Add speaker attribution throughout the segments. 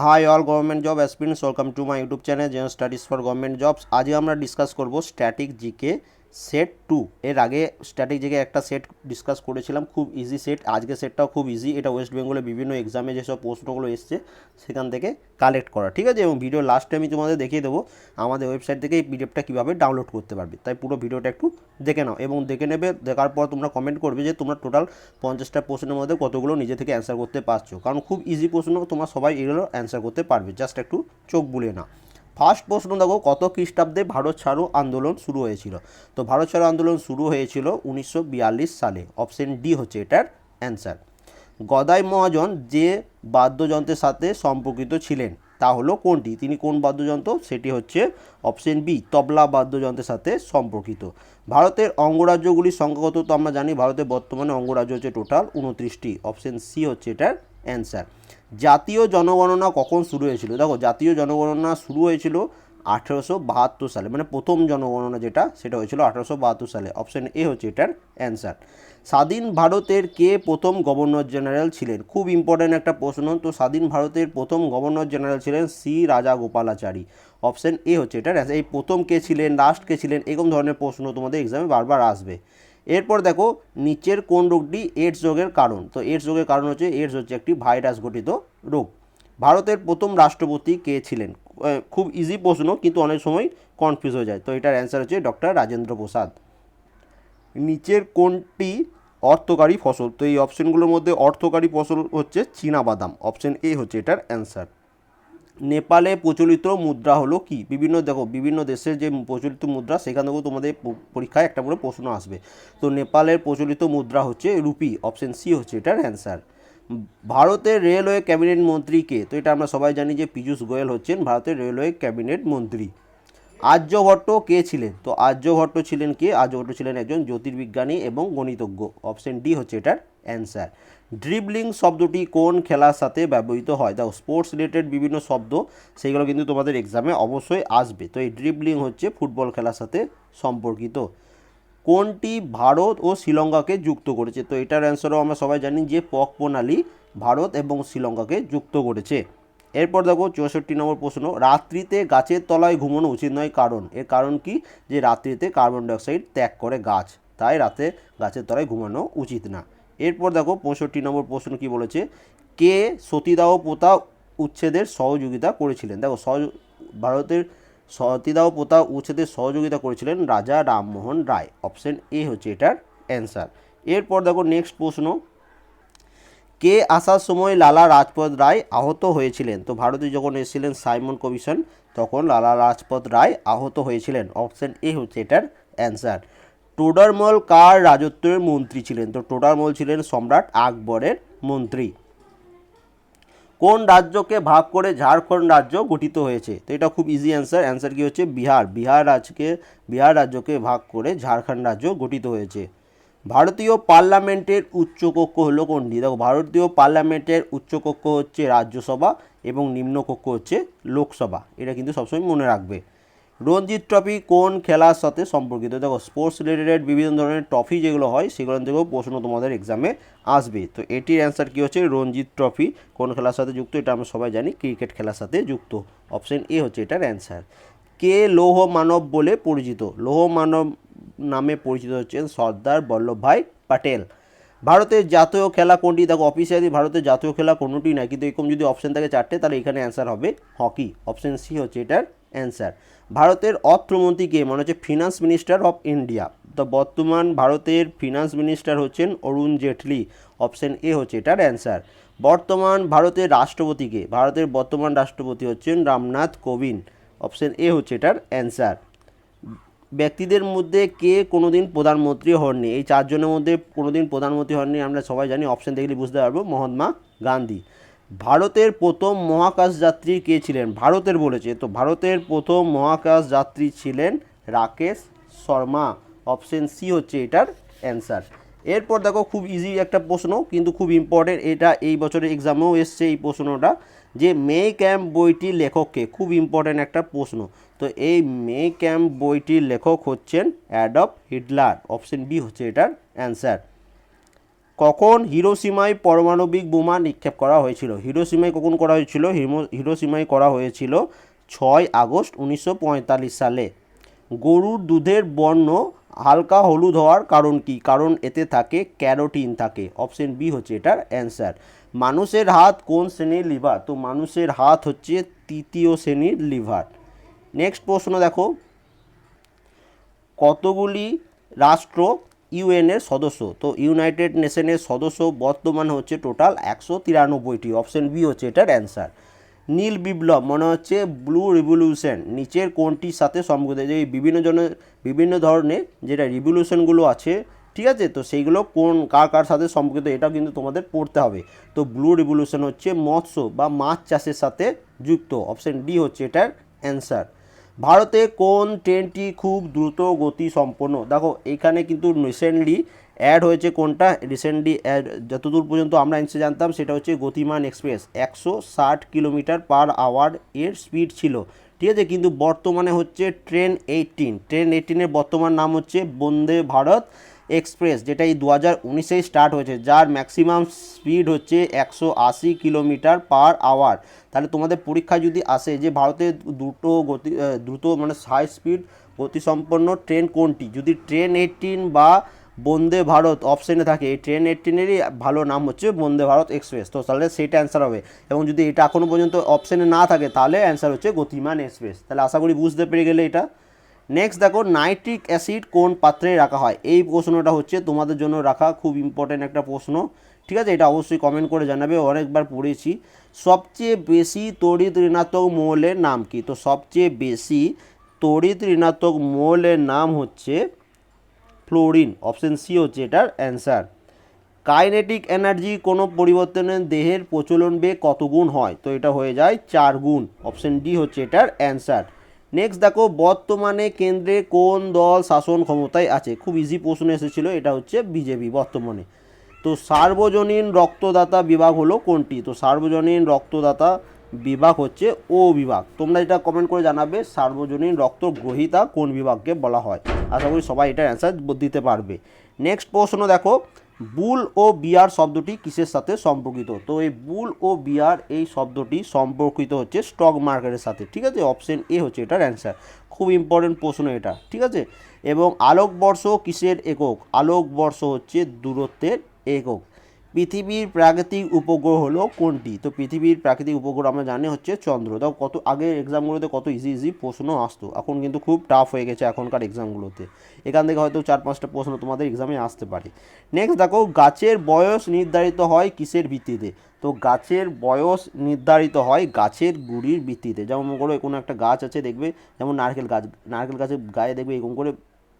Speaker 1: Hi all government job aspirants welcome to my YouTube channel zen studies for government jobs আজকে আমরা discuss করব static GK set two. এর আগে static GK একটা set discuss করেছিলাম, খুব ইজি সেট আজকে সেটটাও খুব ইজি এটা ওয়েস্ট বেঙ্গলে বিভিন্ন এক্সামে যেসব প্রশ্নগুলো এসছে, সেখান থেকে কালেক্ট করা, ঠিক আছে? এবং ভিডিও লাস্টে আমি তোমাদের দেখিয়ে দেবো, আমাদের ওয়েবসাইট থেকে এই পিডিএফটা কীভাবে ডাউনলোড করতে পারবে। তাই পুরো ভিডিওটা একটু দেখে নাও এবং দেখে নেবে, দেখার পর তোমরা কমেন্ট করবে যে তোমরা টোটাল পঞ্চাশটা প্রশ্নের মধ্যে কতগুলো নিজে থেকে অ্যান্সার করতে পারছ। কারণ খুব ইজি প্রশ্ন, তোমরা সবাই এগুলো অ্যান্সার করতে পারবে। জাস্ট একটু চোখ বুলিয়ে না ফার্স্ট প্রশ্ন দেখো, কত খ্রিস্টাব্দে ভারত ছাড়ো আন্দোলন শুরু হয়েছিল? তো ভারত ছাড়ো আন্দোলন শুরু হয়েছিল উনিশশো বিয়াল্লিশ সালে। অপশন ডি হচ্ছে এটার অ্যান্সার। গদাই মহাজন যে বাদ্যযন্ত্রের সাথে সম্পর্কিত ছিলেন, তা হলো কোনটি? তিনি কোন বাদ্যযন্ত্র? সেটি হচ্ছে অপশন বি, তবলা বাদ্যযন্ত্রের সাথে সম্পর্কিত। ভারতের অঙ্গরাজ্যগুলির সংখ্যাগত তো আমরা জানি ভারতের বর্তমানে অঙ্গরাজ্য হচ্ছে টোটাল উনত্রিশটি। অপশন সি হচ্ছে এটার অ্যান্সার জাতীয় জনগণনা কখন শুরু হয়েছিল? দেখো, জাতীয় জনগণনা শুরু হয়েছিল আঠেরোশো বাহাত্তর সালে মানে প্রথম জনগণনা যেটা, সেটা হয়েছিল আঠেরোশো বাহাত্তর সালে। অপশন এ হচ্ছে এটার অ্যান্সার স্বাধীন ভারতের কে প্রথম গভর্নর জেনারেল ছিলেন? খুব ইম্পর্ট্যান্ট একটা প্রশ্ন। তো স্বাধীন ভারতের প্রথম গভর্নর জেনারেল ছিলেন C Rajagopalachari option A হচ্ছে এটার answer। এই প্রথম কে ছিলেন লাস্ট কে ছিলেন, এরকম ধরনের প্রশ্ন তোমাদের এক্সামে বারবার আসবে। এরপর দেখো, নিচের কোন রোগটি এইডস রোগের কারণ? তো এইডস রোগের কারণ হচ্ছে এইডস হচ্ছে একটি ভাইরাস ঘটিত রোগ। ভারতের প্রথম রাষ্ট্রপতি কে ছিলেন? খুব ইজি প্রশ্ন, কিন্তু অনেক সময় কনফিউজ হয়ে যায়। তো এটার অ্যান্সার হচ্ছে ডক্টর রাজেন্দ্র প্রসাদ। নিচের কোনটি অর্থকারী ফসল? তো এই অপশনগুলোর মধ্যে অর্থকারী ফসল হচ্ছে বাদাম। অপশন এ হচ্ছে এটার অ্যান্সার নেপালে প্রচলিত মুদ্রা হলো কি? বিভিন্ন দেখো, বিভিন্ন দেশের যে প্রচলিত মুদ্রা, সেখান থেকেও তোমাদের পরীক্ষায় একটা করে প্রশ্ন আসবে। তো নেপালের প্রচলিত মুদ্রা হচ্ছে রুপি অপশন সি হচ্ছে এটার অ্যান্সার ভারতের রেলওয়ে ক্যাবিনেট মন্ত্রী কে? তো এটা আমরা সবাই জানি যে পীযূষ গোয়েল হচ্ছেন, ভারতের রেলওয়ে ক্যাবিনেট মন্ত্রী। আর্যভট্ট কে ছিলেন? তো আর্যভট্ট ছিলেন কে? আর্যভট্ট ছিলেন একজন জ্যোতির্বিজ্ঞানী এবং গণিতজ্ঞ। অপশন ডি হচ্ছে এটার অ্যান্সার ড্রিবলিং শব্দটি কোন খেলার সাথে ব্যবহৃত হয়? দেখো স্পোর্টস রিলেটেড বিভিন্ন শব্দ, সেইগুলো কিন্তু তোমাদের এক্সামে অবশ্যই আসবে। তো এই ড্রিবলিং হচ্ছে ফুটবল খেলার সাথে সম্পর্কিত। কোনটি ভারত ও শ্রীলঙ্কাকে যুক্ত করেছে? তো এটার অ্যান্সারও আমরা সবাই জানি যে পক প্রণালী ভারত এবং শ্রীলঙ্কাকে যুক্ত করেছে। এরপর দেখো চৌষট্টি নম্বর প্রশ্ন, রাত্রিতে গাছের তলায় ঘুমানো উচিত নয় কারণ। এর কারণ কি? যে রাত্রিতে কার্বন ডাইঅক্সাইড ত্যাগ করে গাছ, তাই রাতে গাছের তলায় ঘুমানো উচিত না। এরপর দেখো পঁয়ষট্টি নম্বর প্রশ্ন কি বলেছে? কে সতীদাহ প্রথা উচ্ছেদের সহযোগিতা করেছিলেন? দেখো সহজ, ভারতের সতীদাহ প্রথা উচ্ছেদের সহযোগিতা করেছিলেন রাজা রামমোহন রায়। অপশন এ হচ্ছে এটার অ্যান্সার এরপর দেখো নেক্সট প্রশ্ন কে আসার সময় লালা রাজপথ রায় আহত হয়েছিলেন? তো ভারতে যখন এসেছিলেন সাইমন কমিশন, তখন লালা রাজপথ রায় আহত হয়েছিলেন। অপশন এ হচ্ছে এটার অ্যান্সার। টোডারমল কার রাজত্বের মন্ত্রী ছিলেন? তো টোডারমল ছিলেন সম্রাট আকবরের মন্ত্রী। কোন রাজ্যকে ভাগ করে ঝাড়খণ্ড রাজ্য গঠিত হয়েছে? তো এটা খুব ইজি অ্যান্সার অ্যান্সার কি হচ্ছে? বিহার। বিহার রাজ্যকে বিহার রাজ্যকে ভাগ করে ঝাড়খণ্ড রাজ্য গঠিত হয়েছে। ভারতীয় পার্লামেন্টের উচ্চকক্ষ হলো কোনটি? দেখো, ভারতীয় পার্লামেন্টের উচ্চকক্ষ হচ্ছে রাজ্যসভা এবং নিম্নকক্ষ হচ্ছে লোকসভা। এটা কিন্তু সবসময় মনে রাখবে। রঞ্জিত ট্রফি কোন খেলার সাথে সম্পর্কিত? দেখো স্পোর্টস রিলেটেড বিভিন্ন ধরনের ট্রফি যেগুলো হয়, সেগুলো থেকেও প্রশ্ন তোমাদের এক্সামে আসবে। তো এটির অ্যান্সার কী হচ্ছে? রঞ্জিত ট্রফি কোন খেলার সাথে যুক্ত? এটা আমরা সবাই জানি, ক্রিকেট খেলার সাথে যুক্ত। অপশন এ হচ্ছে এটার অ্যান্সার কে লৌহ মানব বলে পরিচিত? লৌহ মানব নামে পরিচিত হচ্ছেন সর্দার বল্লভভাই প্যাটেল ভারতের জাতীয় খেলা কোনটি? দেখো অফিসিয়ালি ভারতের জাতীয় খেলা কোনোটি না কিন্তু এরকম যদি অপশন থাকে চারটে, তাহলে এখানে অ্যান্সার হবে হকি অপশন সি হচ্ছে এটার অ্যান্সার ভারতের অর্থমন্ত্রী কে? মানে হচ্ছে ফিনান্স মিনিস্টার অফ ইন্ডিয়া তো বর্তমান ভারতের ফিনান্স মিনিস্টার হচ্ছেন অরুণ জেটলি। অপশন এ হচ্ছে এটার অ্যান্সার বর্তমান ভারতের রাষ্ট্রপতিকে ভারতের বর্তমান রাষ্ট্রপতি হচ্ছেন রামনাথ কোবিন্দ। অপশন এ হচ্ছে এটার অ্যান্সার ব্যক্তিদের মধ্যে কে কোনোদিন প্রধানমন্ত্রী হননি। এই চারজনের মধ্যে কোনোদিন প্রধানমন্ত্রী হননি, আমরা সবাই জানি অপশন দেখলে বুঝতে পারব, মহাত্মা গান্ধী। ভারতের প্রথম মহাকাশ যাত্রী কে ছিলেন? ভারতের বলেছে। তো ভারতের প্রথম মহাকাশ যাত্রী ছিলেন রাকেশ শর্মা। অপশন সি হচ্ছে এটার অ্যান্সার এরপর দেখো খুব ইজি একটা প্রশ্ন, কিন্তু খুব ইম্পর্টেন্ট এটা এই বছরের এক্সামেও এসছে এই প্রশ্নটা, যে মে ক্যাম্প বইটির লেখককে, খুব ইম্পর্টেন্ট একটা প্রশ্ন। তো এই মে ক্যাম্প বইটির লেখক হচ্ছেন অ্যাডপ হিটলার অপশন বি হচ্ছে এটার অ্যান্সার কখন হিরোসীমায় পারমাণবিক বোমা নিক্ষেপ করা হয়েছিল? হিরোসীমায় কখন করা হয়েছিল? হিরোসীমায় করা হয়েছিল ছয় আগস্ট উনিশশো পঁয়তাল্লিশ সালে। গরুর দুধের বর্ণ হালকা হলুদ হওয়ার কারণ কি? কারণ এতে থাকে ক্যারোটিন থাকে। অপশন বি হচ্ছে এটার অ্যান্সার। মানুষের হাত কোন শ্রেণির লিভার? তো মানুষের হাত হচ্ছে তৃতীয় শ্রেণির লিভার। নেক্সট প্রশ্ন দেখো। কতগুলি রাষ্ট্র ইউএনের সদস্য? তো ইউনাইটেড নেশনের সদস্য বর্তমানে হচ্ছে টোটাল একশো তিরানব্বইটি। অপশন বি হচ্ছে এটার অ্যান্সার। নীল বিপ্লব, মনে হচ্ছে ব্লু রিভলিউশন, নিচের কোনটির সাথে সম্পর্কিত যে বিভিন্ন জনের বিভিন্ন ধরনের যেটা রিভলিউশনগুলো আছে, ঠিক আছে? তো সেইগুলো কোন, কার কার সাথে সম্পর্কিত এটাও কিন্তু তোমাদের পড়তে হবে। তো ব্লু রিভলিউশন হচ্ছে মৎস্য বা মাছ চাষের সাথে যুক্ত অপশন ডি হচ্ছে এটার অ্যান্সার ভারতে কোন ট্রেনটি খুব দ্রুত গতি সম্পন্ন? দেখো, এখানে কিন্তু রিসেন্টলি অ্যাড হয়েছে কোনটা? রিসেন্টলি অ্যাড যতদূর পর্যন্ত আমরা এনসে জানতাম সেটা হচ্ছে গতিমান এক্সপ্রেস। একশো ষাট কিলোমিটার পার আওয়ার এর স্পিড ছিল। ঠিক আছে? কিন্তু বর্তমানে হচ্ছে ট্রেন এইটিন ট্রেন এইটিনের বর্তমান নাম হচ্ছে বন্দে ভারত এক্সপ্রেস যেটা এই দু হাজার উনিশেই স্টার্ট হয়েছে, যার ম্যাক্সিমাম স্পিড হচ্ছে একশো আশি কিলোমিটার পার আওয়ার। তাহলে তোমাদের পরীক্ষায় যদি আসে যে ভারতের দুটো গতি দ্রুত মানে হাই স্পিড গতিসম্পন্ন ট্রেন কোনটি? যদি ট্রেন এইটিন বা বন্দে ভারত অপশানে থাকে। এই ট্রেন এইটিনেরই ভালো নাম হচ্ছে বন্দে ভারত এক্সপ্রেস। তো তাহলে সেইটা অ্যান্সার হবে। এবং যদি এটা এখনও পর্যন্ত অপশানে না থাকে, তাহলে অ্যান্সার হচ্ছে গতিমান এক্সপ্রেস। তাহলে আশা করি বুঝতে পেরে গেলে এটা। নেক্সট দেখো নাইট্রিক অ্যাসিড কোন পাত্রে রাখা হয়? এই প্রশ্নটা হচ্ছে তোমাদের জন্য রাখা খুব ইম্পর্টেন্ট একটা প্রশ্ন। ঠিক আছে? এটা অবশ্যই কমেন্ট করে জানাবে। অনেকবার পড়েছি। সবচেয়ে বেশি তড়িৎ ঋণাত্মক মৌলের নাম কি? তো সবচেয়ে বেশি তড়িৎ ঋণাত্মক মৌলের নাম হচ্ছে ফ্লোরিন অপশন সি হচ্ছে এটার অ্যান্সার। কাইনেটিক এনার্জি কোনো পরিবর্তনের দেহের প্রচলন বেগ কত গুণ হয়? তো এটা হয়ে যায় চার গুণ, অপশন ডি হচ্ছে এটার অ্যান্সার। নেক্সট দেখো, বর্তমানে কেন্দ্রে কোন দল শাসন ক্ষমতায় আছে? খুব ইজি প্রশ্ন এসেছিল, এটা হচ্ছে বিজেপি বর্তমানে। তো সার্বজনীন রক্তদাতা বিভাগ হলো কোনটি? তো সার্বজনীন রক্তদাতা বিভাগ হচ্ছে ও বিভাগ। তোমরা এটা কমেন্ট করে জানাবে, সার্বজনীন রক্ত গ্রহিতা কোন বিভাগকে বলা হয়? আশা করি সবাই এটার অ্যান্সার দিতে পারবে। নেক্সট প্রশ্ন দেখো, বুল ও বিয়ার শব্দটি কিসের সাথে সম্পর্কিত? তো এই বুল ও বিয়ার এই শব্দটি সম্পর্কিত হচ্ছে স্টক মার্কেটের সাথে। ঠিক আছে? অপশন এ হচ্ছে এটার অ্যান্সার খুব ইম্পর্টেন্ট প্রশ্ন এটা। ঠিক আছে? এবং আলোকবর্ষ কিসের একক? আলোকবর্ষ হচ্ছে দূরত্বের একক। পৃথিবীর প্রাকৃতিক উপগ্রহ হলো কোনটি? তো পৃথিবীর প্রাকৃতিক উপগ্রহ আমরা জানি হচ্ছে চন্দ্র। তাও কত আগে এক্সামগুলোতে কত ইজি ইজি প্রশ্ন আসতো। এখন কিন্তু খুব টাফ হয়ে গেছে এখনকার এক্সামগুলোতে এখান থেকে হয়তো চার, পাঁচটা প্রশ্ন তোমাদের এক্সামে আসতে পারে। নেক্সট দেখো, গাছের বয়স নির্ধারিত হয় কিসের ভিত্তিতে? তো গাছের বয়স নির্ধারিত হয় গাছের গুড়ির ভিত্তিতে। যেমন মনে করো, কোনো একটা গাছ আছে দেখবে, যেমন নারকেল গাছ, নারকেল গাছের গায়ে দেখবে এরকম করে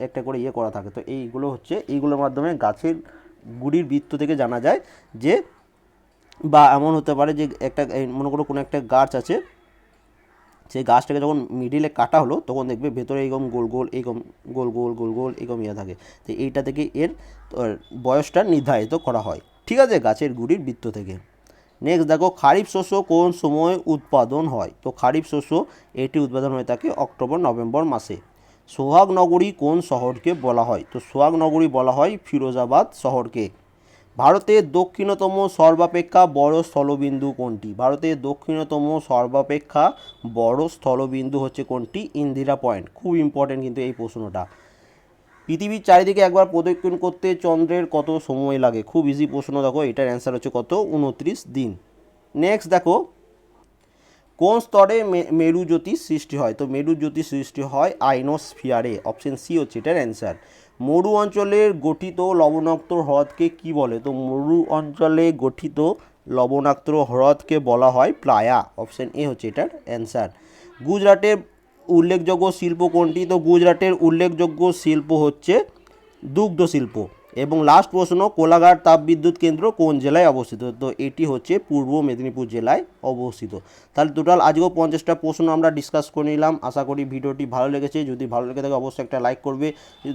Speaker 1: একটা করে ইয়ে করা থাকে। তো এইগুলো হচ্ছে, এইগুলোর মাধ্যমে গাছের গুড়ির বৃত্ত থেকে জানা যায় যে বা এমন হতে পারে যে একটা মনে করো কোনো একটা গাছ আছে, সেই গাছটাকে যখন মিডিলে কাটা হলো, তখন দেখবে ভেতরে এরকম গোল গোল এরকম গোল গোল গোল গোল এরকম ইয়ে থাকে। তো এইটা থেকে এর বয়সটা নির্ধারিত করা হয়। ঠিক আছে, গাছের গুড়ির বৃত্ত থেকে। নেক্সট দেখো, খারিফ শস্য কোন সময় উৎপাদন হয়? তো খারিফ শস্য এটি উৎপাদন হয়ে থাকে অক্টোবর, নভেম্বর মাসে। সোহাগ নগরী কোন শহরকে বলা হয়? তো সোহাগ নগরী বলা হয় ফিরোজাবাদ শহরকে। ভারতের দক্ষিণতম সর্বাপেক্ষা বড় স্থলবিন্দু কোনটি? ভারতের দক্ষিণতম সর্বাপেক্ষা বড় স্থলবিন্দু হচ্ছে কোনটি? ইন্দিরা পয়েন্ট। খুব ইম্পর্টেন্ট কিন্তু এই প্রশ্নটা। পৃথিবীর চারিদিকে একবার প্রদক্ষিণ করতে চন্দ্রের কত সময় লাগে? খুব ইজি প্রশ্ন দেখো, এটার অ্যান্সার হচ্ছে কত? উনত্রিশ দিন। নেক্সট দেখো কোন স্তরে মে- মেরুজ্যোতি সৃষ্টি হয়? তো মেরুজ্যোতি সৃষ্টি হয় আইনোস্ফিয়ারে। অপশন সি হচ্ছে এটার অ্যান্সার। মরু অঞ্চলের গঠিত লবণাক্ত হ্রদকে কি বলে? তো মরু অঞ্চলে গঠিত লবণাক্ত হ্রদকে বলা হয় প্লায়া। অপশন এ হচ্ছে এটার অ্যান্সার। গুজরাটের উল্লেখযোগ্য শিল্প কোনটি? তো গুজরাটের উল্লেখযোগ্য শিল্প হচ্ছে দুগ্ধ শিল্প। এবং লাস্ট প্রশ্ন, কোলাঘাট তাপবিদ্যুৎ কেন্দ্র কোন জেলায় অবস্থিত? তো এটি হচ্ছে পূর্ব মেদিনীপুর জেলায় অবস্থিত। তাহলে টোটাল আজকেও পঞ্চাশটা প্রশ্ন আমরা ডিসকাস করে নিলাম। আশা করি ভিডিওটি ভালো লেগেছে। যদি ভালো লেগে থাকে, অবশ্যই একটা লাইক করবে।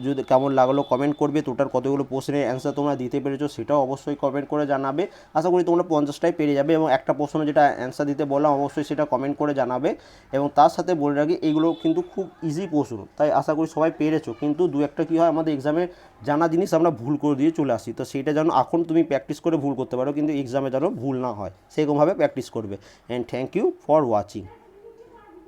Speaker 1: যদি কেমন লাগল কমেন্ট করবে। টোটাল কতগুলো প্রশ্নের অ্যান্সার তোমরা দিতে পেরেছ, সেটাও অবশ্যই কমেন্ট করে জানাবে। আশা করি তোমরা পঞ্চাশটাই পেরে যাবে এবং একটা প্রশ্ন যেটা অ্যান্সার দিতে বললাম, অবশ্যই সেটা কমেন্ট করে জানাবে। এবং তার সাথে বলে রাখি এইগুলো কিন্তু খুব ইজি প্রশ্ন। তাই আশা করি সবাই পেরেছ। কিন্তু দু একটা কী হয়, আমাদের এক্সামের জানা জিনিস আমরা ভুল করে দিয়ে চলে আসি। তো সেইটা যেন এখন তুমি প্র্যাকটিস করে ভুল করতে পারো, কিন্তু এক্সামে যেন ভুল না হয়। সেরকমভাবে প্র্যাকটিস করবে। And thank you for watching